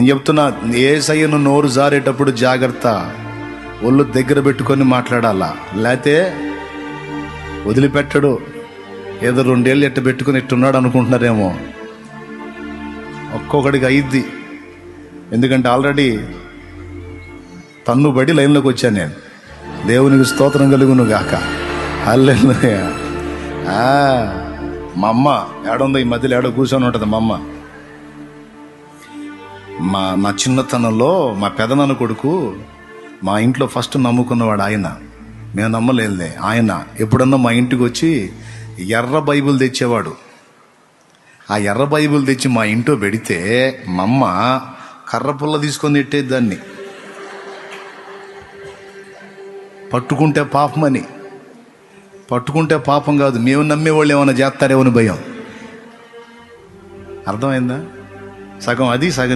నేను చెప్తున్నా ఏసయ్యను నోరు జారేటప్పుడు జాగ్రత్త. ఒళ్ళు దగ్గర పెట్టుకొని మాట్లాడాలా? లేతే వదిలిపెట్టడు. ఏదో రెండేళ్ళు ఎట్ట పెట్టుకుని ఎట్టున్నాడు అనుకుంటున్నారేమో. ఒక్కొక్కడికి అయ్యిద్ది ఎందుకంటే ఆల్రెడీ తన్నుబడి లైన్లోకి వచ్చాను నేను. దేవునికి స్తోత్రం కలుగును గాక. హల్లెలూయ. ఆ, మా అమ్మ ఏడుందో ఈ మధ్యలో ఏడో కూర్చొని ఉంటుంది మా అమ్మ. మా నా చిన్నతనంలో మా పెదనాన్న కొడుకు మా ఇంట్లో ఫస్ట్ నమ్ముకున్నవాడు ఆయన. మేము నమ్మలేదులే. ఆయన ఎప్పుడన్నా మా ఇంటికి వచ్చి ఎర్ర బైబిల్ తెచ్చేవాడు. ఆ ఎర్ర బైబిల్ తెచ్చి మా ఇంట్లో పెడితే మా అమ్మ కర్ర పుల్ల తీసుకొని తిట్టేది దాన్ని. పట్టుకుంటే పాపమని పట్టుకుంటే పాపం కాదు. మేము నమ్మేవాళ్ళు ఏమైనా చేస్తారేమో భయం. అర్థమైందా? సగం అది సగం